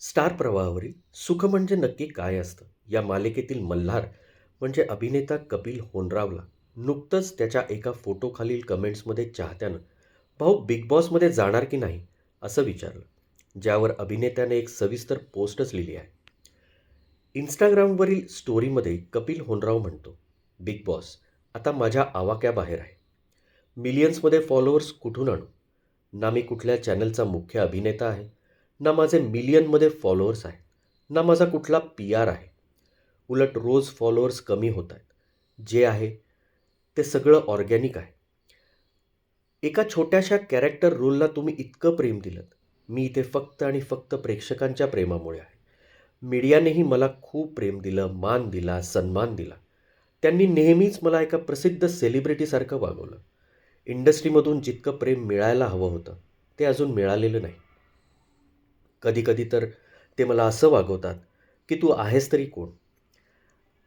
Star प्रवाहावरील सुख म्हणजे नक्की काय असतं? या मालिकेतील मल्हार म्हणजे अभिनेता कपिल होनरावला नुकतंच त्याच्या एका फोटोखालील कमेंट्समध्ये चाहत्यानं भाऊ बिग बॉसमध्ये जाणार की नाही? असं विचारलं ज्यावर अभिनेत्याने एक सविस्तर पोस्टच लिहिली आहे. इंस्टाग्रामवरील स्टोरीमध्ये कपिल होनराव म्हणतो बिग बॉस आता माझ्या आवाक्याबाहेर आहे. मिलियन्समध्ये फॉलोअर्स कुठून आणू? ना मी कुठल्या चॅनलचा मुख्य अभिनेता आहे? ना माझे मिलियनमध्ये फॉलोअर्स आहेत ना माझा कुठला पी आर आहे. उलट रोज फॉलोअर्स कमी होत आहेत. जे आहे ते सगळं ऑर्गॅनिक आहे. एका छोट्याशा कॅरेक्टर रोलला तुम्ही इतकं प्रेम दिलं मी इथे फक्त आणि फक्त प्रेक्षकांच्या प्रेमामुळे आहे. मीडियानेही मला खूप प्रेम दिलं मान दिला सन्मान दिला. त्यांनी नेहमीच मला एका प्रसिद्ध सेलिब्रिटीसारखं वागवलं. इंडस्ट्रीमधून जितकं प्रेम मिळायला हवं होतं ते अजून मिळालेलं नाही. कधीकधी तर ते मला असं वागवतात की तू आहेस तरी कोण?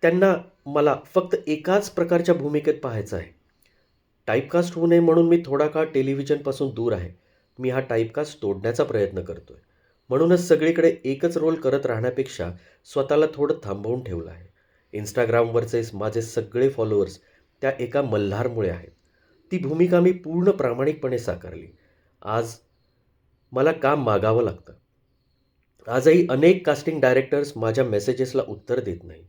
त्यांना मला फक्त एकाच प्रकारच्या भूमिकेत पाहायचं आहे. टाईपकास्ट होऊ नये म्हणून मी थोडा काळ टेलिव्हिजनपासून दूर आहे. मी हा टाईपकास्ट तोडण्याचा प्रयत्न करतो आहे म्हणूनच सगळीकडे एकच रोल करत राहण्यापेक्षा स्वतःला थोडं थांबवून ठेवलं आहे. इंस्टाग्रामवरचे माझे सगळे फॉलोअर्स त्या एका मल्हारमुळे आहेत. ती भूमिका मी पूर्ण प्रामाणिकपणे साकारली. आज मला काम मागावं लागतं. आजही अनेक कास्टिंग डायरेक्टर्स माझ्या मेसेजेसला उत्तर देत नाही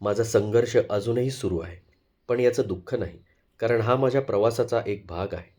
माझा संघर्ष अजूनही सुरू आहे. पण याचं दुःख नाही कारण हा माझ्या प्रवासाचा एक भाग आहे.